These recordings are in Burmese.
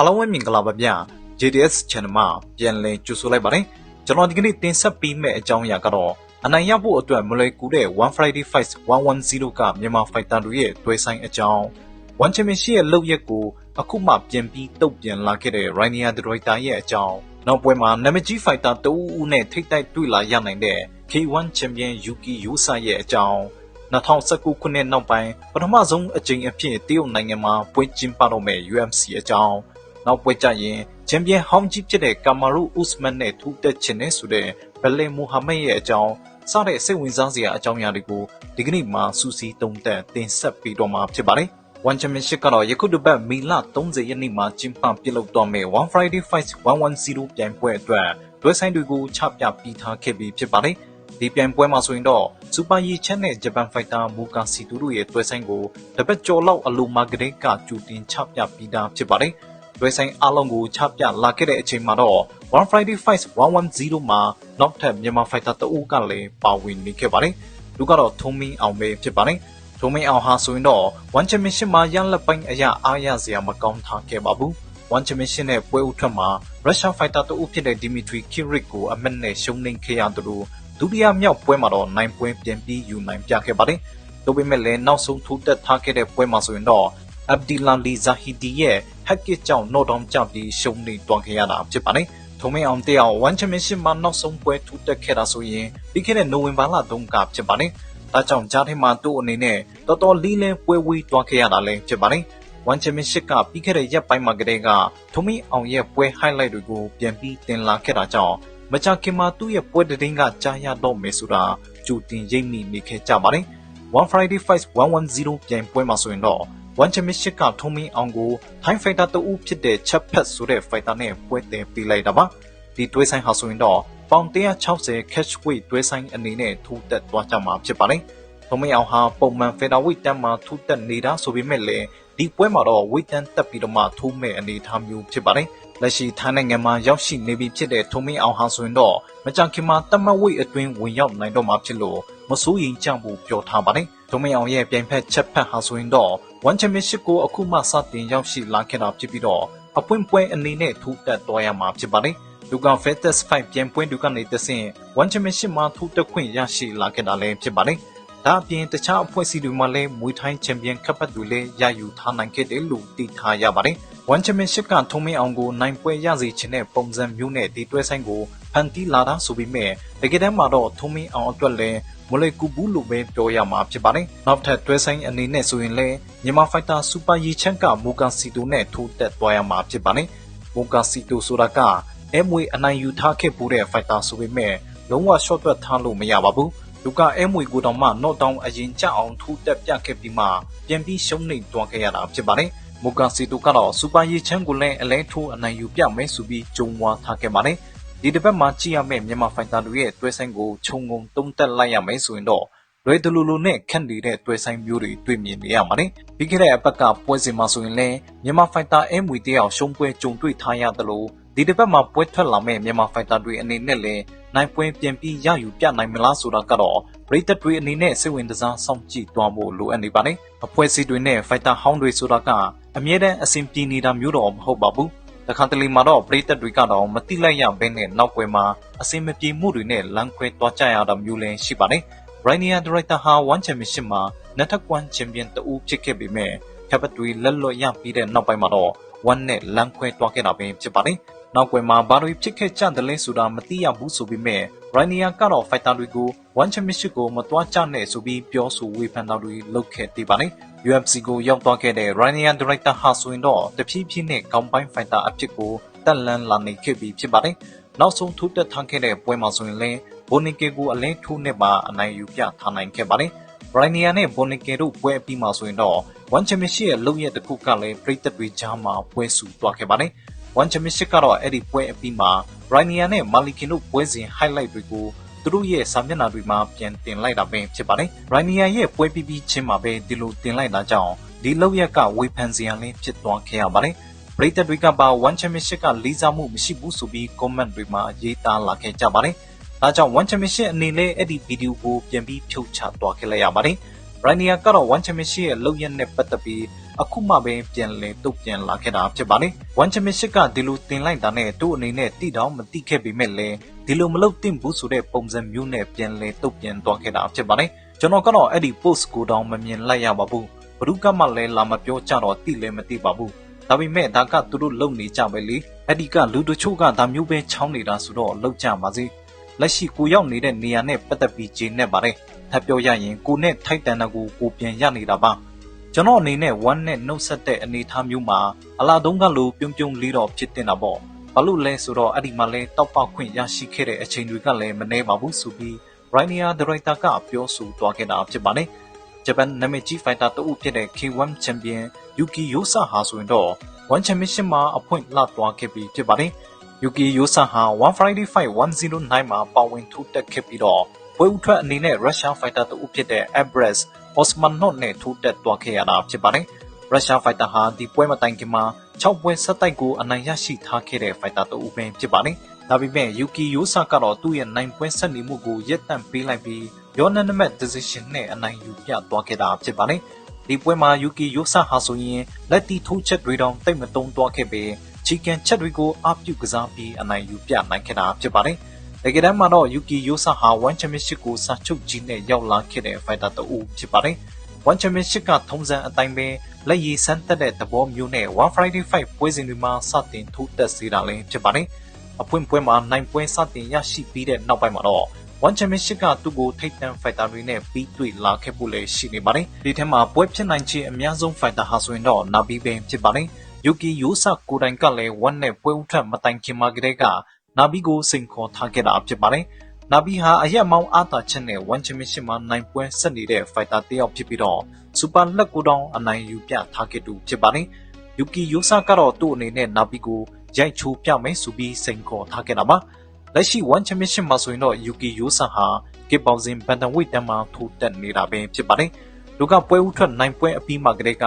အားလုံးပဲမင်္ဂလာပါဗျာ JDS Channel မှာပြန်လည်ကြိုဆိုလိုက်ပါတယ်ကျွန်တော်ဒီကနေ့တင်ဆက်ပေးမယ့်အကြောင်းအရာကတော့အနိုင်ရဖို့အတွက်မလွယ်ကူတဲ့1 Friday Fight 110ကမြန်မာဖိုက်တာတွေရဲ့တွဲဆိုင်အကြောင်း1 Championship ရဲ့လုပ်ရက်ကိုအခုမှပြန်ပြီးတုတ်ပြန်လာခဲ့တဲ့ Rainier The Director ရဲ့အကြောင်းနောက်ပွဲမှာနာမည်ကြီးဖိုက်တာတဦးဦးနဲ့ထိတ်တိုက်တွေ့လာရနိုင်တဲ့ K1 Champion Yuki Yosa ရဲ့အကြောင်း2019ခုနှစ်နောက်ပိုင်းပထမဆုံးအကြိမ်အဖြစ်တရုတ်နိုင်ငံမှာပွဲကျင်းပတော့မယ့် UMC အကြောင်း နောက်ပွဲကြရင်ချန်ပီယံဟောင်းကြီးဖြစ်တဲ့ကာမာရူဥစမန်နဲ့ထူးတက်ချင်တဲ့ဆိုတဲ့ဘယ်လင်မိုဟာမက်ရဲ့အကြောင်းစတဲ့စိတ်ဝင်စားစရာအကြောင်းအရာတွေကိုဒီကနေ့မှာစူးစီးတုံးတက်တင်ဆက်ပေးတော့မှာဖြစ်ပါတယ်။ One Championship ကတော့ယခုတစ်ပတ်မေလ30ရက်နေ့မှာကျင်းပပြုလုပ်တော့မယ့် One Friday Fight 110ပြိုင်ပွဲအတွက်တွဲဆိုင်တွေကိုချပြပြီးထားခဲ့ပြီးဖြစ်ပါတယ်။ဒီပြိုင်ပွဲမှာဆိုရင်တော့စူပါရီချက်နဲ့ဂျပန်ဖိုက်တာမူကာစီတူတို့ရဲ့တွဲဆိုင်ကိုတစ်ပတ်ကျော်လောက်အလိုမာဂရိတ်ကကျူတင်ချပြပြီးသားဖြစ်ပါတယ်။ တွဲဆိုင်အားလုံးကိုချပြလာခဲ့တဲ့အချိန်မှာတော့ One Friday Fight 110မှာနောက်ထပ်မြန်မာဖိုက်တာတအုပ်ကလည်းပါဝင်နေခဲ့ပါတယ်။သူကတော့ထုံးမင်းအောင်ပဲဖြစ်ပါတယ်။ထုံးမင်းအောင်ဟာဆိုရင်တော့ One Championship မှာရလက်ပိုင်းအရာအားရစရာမကောင်းထားခဲ့ပါဘူး။ One Championship နဲ့ပွဲဥထွက်မှာ Russia Fighter တအုပ်ဖြစ်တဲ့ Dimitri Kirik ကိုအမက်နဲ့ရှုံးနိမ့်ခဲ့ရသလိုဒုတိယမြောက်ပွဲမှာတော့နိုင်ပွဲပြန်ပြီးယူနိုင်ပြခဲ့ပါတယ်။ဒါပေမဲ့လည်းနောက်ဆုံးထိုးတက်ထားခဲ့တဲ့ပွဲမှာဆိုရင်တော့ Abdilali Zahidi ရဲ့ hack kick ကြောင့် knock down ကျပြီးရှုံးနေတွန်းခဲ့ရတာဖြစ်ပါတယ်။ထုံးမင်းအောင်တယောက် One Championship မှာနောက်ဆုံးပွဲထိုးတက်ခဲ့တာဆိုရင်ပြီးခဲ့တဲ့နိုဝင်ဘာလတုန်းကဖြစ်ပါတယ်။ဒါကြောင့်ကြားထဲမှာသူ့အနေနဲ့တော်တော်လေးလဲပွဲဝေးတွန်းခဲ့ရတာလည်းဖြစ်ပါတယ်။ One Championship ကပြီးခဲ့တဲ့ရက်ပိုင်းမှာကတည်းကထုံးမင်းအောင်ရဲ့ပွဲ highlight တွေကိုပြန်ပြီးတင်လာခဲ့တာကြောင့်မကြခင်မှာသူ့ရဲ့ပွဲသတင်းကကြားရတော့မယ်ဆိုတာကြိုတင်ရိပ်မိနေခဲ့ကြပါတယ်။ One Friday Fight 110ပြိုင်ပွဲမှာဆိုရင်တော့ One Championship ကထုံးမင်းအောင်ကို Thai Fighter တဦးဖြစ်တဲ့ချက်ဖက်ဆိုတဲ့ Fighter နဲ့ပွဲတင်ပေးလိုက်တာပါ။ဒီတွဲဆိုင်ဟာဆိုရင်တော့ပေါင်160 catch weight တွဲဆိုင်အနေနဲ့ထိုးတက်သွားကြမှာဖြစ်ပါတယ်။ထုံးမင်းအောင်ဟာပုံမှန် Featherweight တန်းမှာထိုးတက်နေတာဆိုပေမဲ့လည်းဒီပွဲမှာတော့ weight တန်းတက်ပြီးတော့မှထိုးမဲ့အနေအထားမျိုးဖြစ်ပါတယ်။လက်ရှိထိုင်းနိုင်ငံမှာရောက်ရှိနေပြီဖြစ်တဲ့ထုံးမင်းအောင်ဟာဆိုရင်တော့မကြခင်မှာတမတ်ဝိတ်အတွင်းဝင်ရောက်နိုင်တော့မှာဖြစ်လို့မစိုးရင်ကြဖို့ပြောထားပါတယ်။ ထုံးမင်းအောင်ရဲ့ပြိုင်ဖက်ချက်ဖက်ဟာဆိုရင်တော့ One Championship ကိုအခုမှစတင်ရောက်ရှိလာခဲ့တာဖြစ်ပြီးတော့အပွင့်ပွဲအနေနဲ့ထူးတက်သွားရမှာဖြစ်ပါတယ်။လူက Fetus 5ပြန်ပွဲတွေကနေတဆင့် One Championship မှာထူးတက်ခွင့်ရရှိလာခဲ့တာလည်းဖြစ်ပါတယ်။ဒါအပြင်တခြားအဖွဲ့အစည်းတွေမှာလည်းမွေထိုင်းချန်ပီယံကပ်ပတ်တွေလည်းရယူထားနိုင်ခဲ့တယ်လို့သိထားရပါတယ်။ One Championship ကထုံးမင်းအောင်ကိုနိုင်ပွဲရစေချင်တဲ့ပုံစံမျိုးနဲ့ဒီတွဲဆိုင်ကိုဖန်တီးလာတာဆိုပေမဲ့တကယ်တမ်းမှာတော့ထုံးမင်းအောင်အတွက်လည်း မလွယ်ကူဘူးလို့ပဲပြောရမှာဖြစ်ပါတယ်။နောက်ထပ်တွဲဆိုင်အနေနဲ့ဆိုရင်လည်းမြန်မာဖိုက်တာစူပါရီချန်ကမူကန်စီတိုနဲ့ထိုးတက်သွားရမှာဖြစ်ပါတယ်။မူကန်စီတိုဆိုတာက M-Way အနိုင်ယူထားခဲ့ပူတဲ့ဖိုက်တာဆိုပေမဲ့လုံးဝ short တွက်ထားလို့မရပါဘူး။လူက M-Way ကိုတောင်မှ knock down အရင်ကျအောင်ထိုးတက်ပြခဲ့ပြီးမှပြန်ပြီးရှုံးနေတွန်းခဲ့ရတာဖြစ်ပါတယ်။မူကန်စီတိုကတော့စူပါရီချန်ကိုလည်းအလဲထိုးအနိုင်ယူပြမယ်ဆိုပြီးကြုံဝါထားခဲ့ပါတယ်။ ဒီတစ်ပတ်မှာကြည့်ရမယ့်မြန်မာဖိုက်တာတွေရဲ့တွဲဆိုင်ကိုခြုံငုံတုံးတက်လိုက်ရမယ်ဆိုရင်တော့လွယ်တလူလူနဲ့ခန့်နေတဲ့တွဲဆိုင်မျိုးတွေတွေ့မြင်နေရပါတယ်။ပြီးခဲ့တဲ့အပတ်ကပွဲစဉ်မှာဆိုရင်လည်းမြန်မာဖိုက်တာအမွေတယောက်ရှုံးပွဲကြုံတွေ့ထားရတယ်လို့ဒီတစ်ပတ်မှာပွဲထွက်လာမယ့်မြန်မာဖိုက်တာတွေအနေနဲ့လည်းနိုင်ပွဲပြန်ပြီးရယူပြနိုင်မလားဆိုတာကတော့ပရိသတ်တွေအနေနဲ့စိတ်ဝင်စားစောင့်ကြည့်သွားဖို့လိုအပ်နေပါတယ်။အဖွဲ့အစည်းတွေနဲ့ဖိုက်တာဟောင်းတွေဆိုတာကအမြဲတမ်းအဆင်ပြေနေတာမျိုးတော့မဟုတ်ပါဘူး။ တခါတလေမှာတော့ပရိသတ်တွေကတော့မတိလိုက်ရဘဲနဲ့နောက်ွယ်မှာအစင်မပြေမှုတွေနဲ့လမ်းခွဲသွားကြရတာမျိုးလည်းရှိပါတယ်။ Rainier Director ဟာ One Championship မှာနထကွမ်ချန်ပီယံတဦးဖြစ်ခဲ့ပေမဲ့ကပ်ပတွေလက်လွတ်ရပြီးတဲ့နောက်ပိုင်းမှာတော့ One နဲ့လမ်းခွဲသွားခဲ့တာပဲဖြစ်ပါတယ်။နောက်ွယ်မှာဘာတွေဖြစ်ခဲ့ကြတယ်လဲဆိုတာမသိရဘူးဆိုပေမဲ့ Rainier ကတော့ fighter တွေကို One Championship ကိုမတွားကြနဲ့ဆိုပြီးပြောဆိုဝေဖန်တာတွေလုပ်ခဲ့သေးပါတယ်။ UFC ကိုရောက်သွားခဲ့တဲ့ Rainier Director ဟာဆိုရင်တော့တဖြည်းဖြည်းနဲ့ကောင်းပိုင်း fighter အဖြစ်ကိုတက်လန်းလာနေခဲ့ပြီဖြစ်ပါတယ်။နောက်ဆုံးထိုးတက်ထားခဲ့တဲ့ပွဲမှာဆိုရင်လည်း Bonike ကိုအလဲထိုးနဲ့ပါအနိုင်ယူပြထားနိုင်ခဲ့ပါတယ်။ Rainier နဲ့ Bonike တို့ပွဲအပြီးမှာဆိုရင်တော့ One Championship ရဲ့လုံရက်တစ်ခုကလည်းပြည်သက်တွေကြားမှာပွဲစုသွားခဲ့ပါတယ်။ One Championship ကတော့အဲ့ဒီပွဲအပြီးမှာ Rainier နဲ့ Malikin တို့ပွဲစဉ် highlight တွေကို သူတို့ရဲ့စာမျက်နှာတွေမှာပြန်တင်လိုက်တာပဲဖြစ်ပါတယ်။ Rainier ရဲ့ပွဲပြီးပြီးချင်းမှာပဲဒီလိုတင်လိုက်တာကြောင့်ဒီလောက်ရက်ကဝေဖန်စရာလည်းဖြစ်သွားခဲ့ရပါတယ်။ပရိသတ်တွေကပါ One Championship ကလေးစားမှုမရှိဘူးဆိုပြီး comment တွေမှာရေးသားလာခဲ့ကြပါတယ်။ဒါကြောင့် One Championship အနေနဲ့အဲ့ဒီဗီဒီယိုကိုပြန်ပြီးဖြုတ်ချသွားခဲ့လိုက်ရပါတယ်။ Rainier ကတော့ One Championship ရဲ့လုပ်ရက်နဲ့ပတ်သက်ပြီး အခုမှပဲပြန်လည်တုတ်ပြန်လာခဲ့တာဖြစ်ပါတယ်။ဝန်ချမင်ရှစ်ကဒီလိုတင်လိုက်တာနဲ့သူ့အနေနဲ့တိတောင်မတိခဲ့ပေမဲ့လည်းဒီလိုမလုပ်သင့်ဘူးဆိုတဲ့ပုံစံမျိုးနဲ့ပြန်လည်တုတ်ပြန်သွားခဲ့တာဖြစ်ပါတယ်။ကျွန်တော်ကတော့အဲ့ဒီ post ကိုတောင်မမြင်လိုက်ရပါဘူး။ဘ ᱹ ကမှလည်းလာမပြောကြတော့တိလည်းမတိပါဘူး။ဒါပေမဲ့ဒါကသူတို့လုံနေကြပဲလေအဲ့ဒီကလူတို့ချို့ကဒါမျိုးပဲချောင်းနေတာဆိုတော့လောက်ကြပါစေလက်ရှိကိုရောက်နေတဲ့နေရာနဲ့ပတ်သက်ပြီးဂျင်းနဲ့ပါတယ်ထပ်ပြောရရင်ကိုနဲ့ထိုက်တန်တာကိုကိုပြန်ရနေတာပါ ကျွန်တော်အနေနဲ့ဝမ်းနဲ့နှုတ်ဆက်တဲ့အနေအထားမျိုးမှာအလားတုံးကလိုပြုံးပြုံးလေးတော့ဖြစ်တင်တာပေါ့ဘာလို့လဲဆိုတော့အဲ့ဒီမှာလဲတောက်ပေါက်ခွင့်ရရှိခဲ့တဲ့အချိန်တွေကလည်းမနှဲပါဘူးဆိုပြီး Rainier Director ကပြောဆိုသွားခဲ့တာဖြစ်ပါတယ်ဂျပန်နာမည်ကြီးဖိုက်တာတအုပ်ဖြစ်တဲ့ K1 Champion Yuki Yosa ဟာဆိုရင်တော့ One Championship မှာအဖွင့်လှသွားခဲ့ပြီးဖြစ်ပါတယ်။ Yuki Yosa ဟာ One Friday Fight 109မှာပါဝင်ထိုးတက်ခဲ့ပြီးတော့ပွဲဥထွက်အနေနဲ့ Russian Fighter တဦးဖြစ်တဲ့ Abras Osmanov နဲ့ထိုးတက်သွားခဲ့ရတာဖြစ်ပါတယ်။ Russian Fighter ဟာဒီပွဲမတိုင်ခင်မှာ6ပွဲဆက်တိုက်ကိုအနိုင်ရရှိထားခဲ့တဲ့ Fighter တဦးပဲဖြစ်ပါတယ်။ဒါပေမဲ့ Yuki Yosa ကတော့သူ့ရဲ့နိုင်ပွဲဆက်နေမှုကိုရပ်တန့်ပေးလိုက်ပြီး unanimous decision နဲ့အနိုင်ယူပြသွားခဲ့တာဖြစ်ပါတယ်။ဒီပွဲမှာ Yuki Yosa ဟာဆိုရင်လက်တီထိုးချက်တွေတောင်တိတ်မတုံးသွားခဲ့ပေချီကန်ချက်တွေကိုအပြုကစားပြီးအနိုင်ယူပြနိုင်ခဲ့တာဖြစ်ပါတယ်။ တကယ်တမ်းမှာတော့ Yuki Yosa ဟာ One Championship ကိုစာချုပ်ကြီးနဲ့ရောက်လာခဲ့တဲ့ fighter တဦးဖြစ်ပါတယ်။ One Championship ကထုံးစံအတိုင်းပဲလက်ရည်စမ်းတက်တဲ့သဘောမျိုးနဲ့ One Friday Fight ပွဲစဉ်တွေမှာစတင်ထိုးတက်စေတာလည်းဖြစ်ပါတယ်။အပွင့်ပွဲမှာနိုင်ပွဲစတင်ရရှိပြီးတဲ့နောက်ပိုင်းမှာတော့ One Championship ကသူ့ကိုထိပ်တန်း fighter တွေနဲ့ပြီးတွေ့လာခဲ့ဖို့လည်းရှိနေပါတယ်။ဒီထဲမှာပွဲဖြစ်နိုင်ခြင်းအများဆုံး fighter ဟာဆိုရင်တော့ Nabi ပဲဖြစ်ပါတယ်။ Yuki Yosa ကိုယ်တိုင်ကလည်း One နဲ့ပွဲဥထွက်မတိုင်ခင်မှာကတည်းက Nabi ကိုစိန်ခေါ်ထားခဲ့တာဖြစ်ပါတယ်။ Nabi ဟာအရက်မောင်းအားသာချက်နဲ့ One Championship မှာနိုင်ပွဲဆက်နေတဲ့ fighter တစ်ယောက်ဖြစ်ပြီးတော့ Super လက်ကိုတောင်အနိုင်ယူပြထားခဲ့သူဖြစ်ပါတယ်။ Yuki Yosa ကတော့သူ့အနေနဲ့ Nabi ကိုရိုက်ချိုးပြမယ်ဆိုပြီးစိန်ခေါ်ထားခဲ့တာပါ။လက်ရှိ One Championship မှာဆိုရင်တော့ Yuki Yosa ဟာ Kickboxing Bantamweight တန်းမှာထိုးတက်နေတာပဲဖြစ်ပါတယ်။ လူကပွဲဥထွက်နိုင်ပွဲအပြီးမှာကတည်းက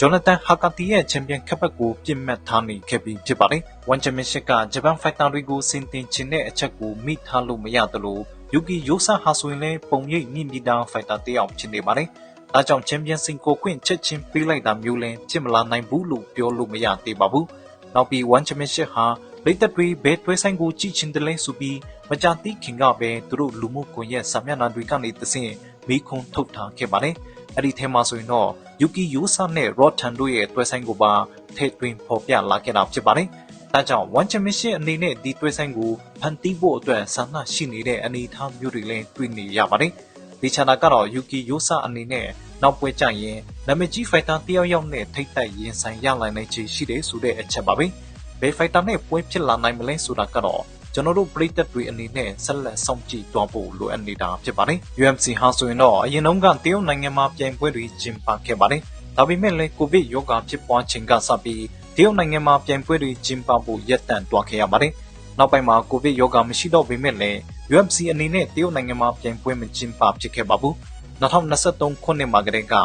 Jonathan Hakati ရဲ့ချန်ပီယံခက်ဘက်ကိုပြင်မှတ်ထားနေခဲ့ပြီးဖြစ်ပါတယ်။ One Championship ကဂျပန်ဖိုက်တာတွေကိုစင်တင်ချင်တဲ့အချက်ကိုမိထားလို့မရသလို Yuki Yosa ဟာဆိုရင်လည်းပုံရိပ်မြင့်ပြီးသားဖိုက်တာတစ်ယောက်ဖြစ်နေပါတယ်။ဒါကြောင့်ချန်ပီယံစင်ကိုခွင့်ချက်ချင်းပေးလိုက်တာမျိုးလည်းဖြစ်မလာနိုင်ဘူးလို့ပြောလို့မရသေးပါဘူး။နောက်ပြီး One Championship ဟာလိတ်သက်တွေဘဲတွဲဆိုင်ကိုကြည့်ချင်တယ်လဲဆိုပြီးမကြတိခင်ကပဲသူတို့လူမှုကွန်ရက်စာမျက်နှာတွေကနေတဆင့်မိခွန်းထုတ်ထားခဲ့ပါတယ်။ အဲ့ဒီထဲမှာဆိုရင်တော့ Yuki Yosa နဲ့ Rotan တို့ရဲ့တွဲဆိုင်ကိုပါထည့်သွင်းဖော်ပြလာခဲ့တာဖြစ်ပါတယ်။ဒါကြောင့် One Championship အနေနဲ့ဒီတွဲဆိုင်ကိုဖန်တီးဖို့အတွက်ဆန္ဒရှိနေတဲ့အနေအထားမျိုးတွေလည်းတွေ့နေရပါတယ်။ဒီချာနာကတော့ Yuki Yosa အနေနဲ့နောက်ပွဲကြရင်နာမည်ကြီးဖိုက်တာတယောက်ယောက်နဲ့ထိတ်တိုက်ရင်ဆိုင်ရနိုင်တဲ့ခြေရှိတယ်ဆိုတဲ့အချက်ပါပဲ။ဘယ်ဖိုက်တာနဲ့ပွဲဖြစ်လာနိုင်မလဲဆိုတာကတော့ ကျွန်တော်တို့ပရိသတ်တွေအနေနဲ့ဆက်လက်စောင့်ကြည့်သွားဖို့လိုအပ်နေတာဖြစ်ပါတယ်။ UMC ဟာဆိုရင်တော့အရင်တုန်းကတရုတ်နိုင်ငံမှာပြိုင်ပွဲတွေကျင်းပခဲ့ပါတယ်။ဒါပေမဲ့လည်းကိုဗစ်ရောဂါဖြစ်ပွားခြင်းကစပြီးတရုတ်နိုင်ငံမှာပြိုင်ပွဲတွေကျင်းပဖို့ရပ်တန့်သွားခဲ့ရပါတယ်။နောက်ပိုင်းမှာကိုဗစ်ရောဂါမရှိတော့ပေမဲ့လည်း UFC အနေနဲ့တရုတ်နိုင်ငံမှာပြိုင်ပွဲမကျင်းပဖြစ်ခဲ့ပါဘူး။2023ခုနှစ်မှာကတည်းက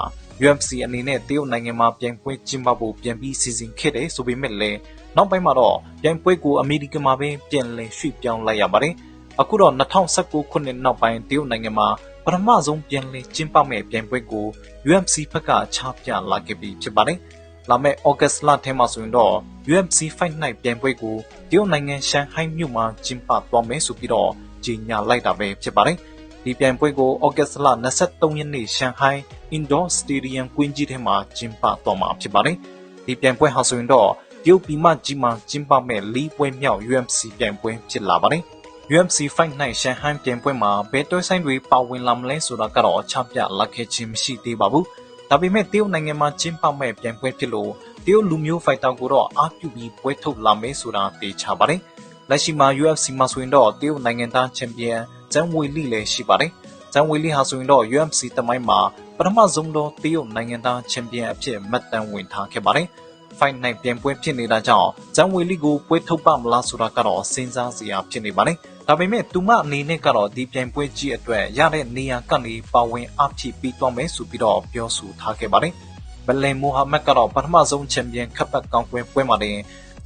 UFC အနေနဲ့တရုတ်နိုင်ငံမှာပြိုင်ပွဲကျင်းပဖို့ပြန်ပြီးစီစဉ်ခဲ့တယ်ဆိုပေမဲ့လည်း နောက်ပိုင်းမှာတော့ပြိုင်ပွဲကိုအမေရိကန်မှာပဲပြန်လည်ရွှေ့ပြောင်းလိုက်ရပါတယ်။အခုတော့2019ခုနှစ်နောက်ပိုင်းတရုတ်နိုင်ငံမှာပထမဆုံးပြန်လည်ကျင်းပမဲ့ပြိုင်ပွဲကို UFC ဘက်ကချပြလာခဲ့ပြီးဖြစ်ပါတယ်။လာမယ့် August လထဲမှာဆိုရင်တော့ UFC Fight Night ပြိုင်ပွဲကိုတရုတ်နိုင်ငံရှန်ဟိုင်းမြို့မှာကျင်းပသွားမယ်ဆိုပြီးတော့ကြေညာလိုက်တာပဲဖြစ်ပါတယ်။ဒီပြိုင်ပွဲကို August လ23ရက်နေ့ရှန်ဟိုင်း Indoor Stadium ကွင်းကြီးထဲမှာကျင်းပသွားမှာဖြစ်ပါတယ်။ဒီပြိုင်ပွဲဟာဆိုရင်တော့ တရုတ်ပြည်မကြီးမှာကျင်းပမဲ့လီးပွဲမြောက် UMC ပြိုင်ပွဲဖြစ်လာပါတယ်။ UMC Fight Night ရှန်ဟိုင်းပြိုင်ပွဲမှာဘယ်တွဲဆိုင်တွေပါဝင်လာမလဲဆိုတာကတော့ချပြလာခဲ့ခြင်းမရှိသေးပါဘူး။ဒါပေမဲ့တရုတ်နိုင်ငံမှာကျင်းပမဲ့ပြိုင်ပွဲဖြစ်လို့တရုတ်လူမျိုးဖိုက်တာကိုတော့အားပြုပြီးပွဲထုတ်လာမယ်ဆိုတာသိချပါတယ်။လက်ရှိမှာ UFC မှာဆိုရင်တော့တရုတ်နိုင်ငံသားချန်ပီယံဇန်ဝေလီလည်းရှိပါတယ်။ဇန်ဝေလီဟာဆိုရင်တော့ UFC တမိုင်းမှာပထမဆုံးသောတရုတ်နိုင်ငံသားချန်ပီယံအဖြစ်မှတ်တမ်းဝင်ထားခဲ့ပါတယ်။ Fight Night ပြိုင်ပွဲဖြစ်နေတာကြောင့်ဇန်ဝေလီကိုပွဲထုတ်ပါမလားဆိုတာကတော့စဉ်းစားစရာဖြစ်နေပါတယ်။ဒါပေမဲ့သူမအနေနဲ့ကတော့ဒီပြိုင်ပွဲကြီးအတွက်ရတဲ့နေရာကနေပါဝင်အဖြစ်ပြီးသွားမယ်ဆိုပြီးတော့ပြောဆိုထားခဲ့ပါတယ်။ဘလင်မိုဟာမက်ကတော့ပထမဆုံးချန်ပီယံခပ်ပတ်ကောင်းပွဲပွဲမှာတင်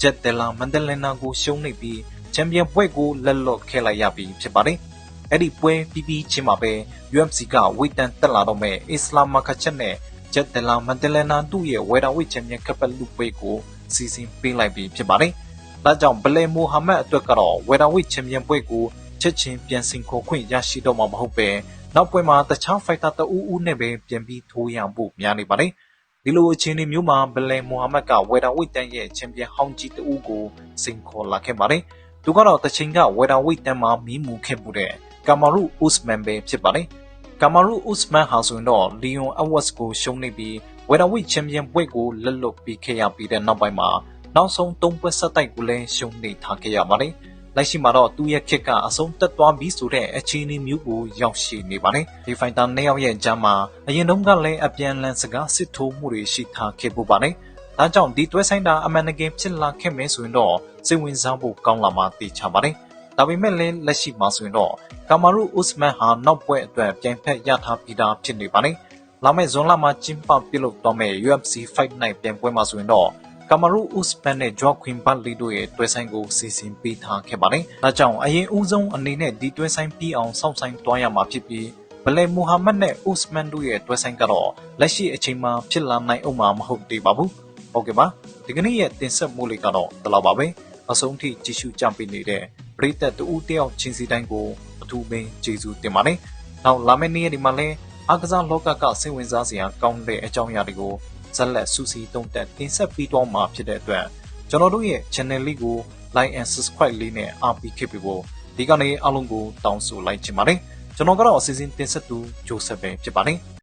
ဂျက်တယ်လာမန်ဒလင်နာကိုရှုံးနေပြီးချန်ပီယံပွဲကိုလက်လွတ်ခဲ့လိုက်ရပြီးဖြစ်ပါတယ်။အဲ့ဒီပွဲပြီးပြီးချင်းမှာပဲ UFC ကဝေတန်တက်လာတော့မဲ့အစ္စလာမ်မာခချက်နဲ့ ဂျက်ဒလာမန်တလနာတို့ရဲ့ဝယ်တာဝိချန်ပီယံကပ်လူပွဲကိုစီစဉ်ပေးလိုက်ပြီးဖြစ်ပါတယ်။ဒါကြောင့်ဘလေမိုဟာမက်အတွက်ကတော့ဝယ်တာဝိချန်ပီယံပွဲကိုချက်ချင်းပြန်ဆင်ခေါ်ခွင့်ရရှိတော့မှာမဟုတ်ပဲနောက်ပွဲမှာတခြားဖိုက်တာတအူးဦးနဲ့ပဲပြန်ပြီးထိုးရဖို့များနေပါတယ်။ဒီလိုအခြေအနေမျိုးမှာဘလေမိုဟာမက်ကဝယ်တာဝိတန်ရဲ့ချန်ပီယံဟောင်းကြီးတအူးကိုစင်ခေါ်လာခဲ့ပါတယ်။သူကတော့တချိန်ကဝယ်တာဝိတန်မှာမီးမူခဲ့မှုတဲ့ကာမာရူဥစမန်ပဲဖြစ်ပါတယ်။ ကာမာရူဥစမန်ဟာဆိုရင်တော့လီယွန်အဝတ်စ်ကိုရှုံးနေပြီးဝယ်တာဝိချန်ပီယံပွဲကိုလက်လွတ်ပြီးခဲ့ရပြီးတဲ့နောက်ပိုင်းမှာနောက်ဆုံး၃ပွဲဆက်တိုက်ကိုလည်းရှုံးနေထားခဲ့ရပါတယ်။လက်ရှိမှာတော့သူ့ရဲ့ခစ်ကအဆုံးတက်သွားပြီဆိုတဲ့အခြေအနေမျိုးကိုရောက်ရှိနေပါတယ်။ဒီဖိုင်တာနှစ်ယောက်ရဲ့အကြမ်းမှာအရင်တုန်းကလည်းအပြန်လန်စကားစစ်ထိုးမှုတွေရှိထားခဲ့ပူပါတယ်။ဒါကြောင့်ဒီတွဲဆိုင်တာအမှန်တကယ်ဖြစ်လာခဲ့မယ်ဆိုရင်တော့စိတ်ဝင်စားဖို့ကောင်းလာမှသိချပါတယ်။ ဒါပေမဲ့လည်းလက်ရှိမှာဆိုရင်တော့ကာမာရူဥစမန်ဟာနောက်ပွဲအတွက်ပြိုင်ဖက်ရထားပြီးသားဖြစ်နေပါတယ်။လာမယ့်ဇွန်လမှာကျင်းပပြုလုပ်တော့မယ့် UFC Fight Night ပြိုင်ပွဲမှာဆိုရင်တော့ကာမာရူဥစပန်နဲ့ဂျော့ခွင်ဘတ်လီတို့ရဲ့တွဲဆိုင်ကိုစီစဉ်ပေးထားခဲ့ပါတယ်။ဒါကြောင့်အရင်ဦးဆုံးအနေနဲ့ဒီတွဲဆိုင်ပြီးအောင်စောင့်ဆိုင်တွားရမှာဖြစ်ပြီးဘလေမူဟာမက်နဲ့ဥစမန်တို့ရဲ့တွဲဆိုင်ကတော့လက်ရှိအချိန်မှာဖြစ်လာနိုင်အောင်မှာမဟုတ်သေးပါဘူး။ဟုတ်ကဲ့ပါဒီကနေ့ရဲ့တင်ဆက်မှုလေးကတော့ဒီလောက်ပါပဲ။ အဆုံးထိကြည့်ရှုကြပေးနေတဲ့ပရိသတ်တူဦးတယောက်ချင်းစီတိုင်းကိုအထူးပင်ကျေးဇူးတင်ပါတယ်။နောက်လာမယ့်နေ့ရက်ဒီမှာလည်းအားကစားလောကကစိတ်ဝင်စားစရာကောင်းတဲ့အကြောင်းအရာတွေကိုဇက်လက်စူစီတုံးတက်တင်ဆက်ပြီးတော့မှာဖြစ်တဲ့အတွက်ကျွန်တော်တို့ရဲ့ channel လေးကို like and subscribe လေးနဲ့အားပေးခဲ့ပြီးဖို့ဒီကနေ့အားလုံးကိုတောင်းဆိုလိုက်ချင်ပါတယ်ကျွန်တော်ကတော့အစီအစဉ်တင်ဆက်သူဂျိုဆက်ပဲဖြစ်ပါတယ်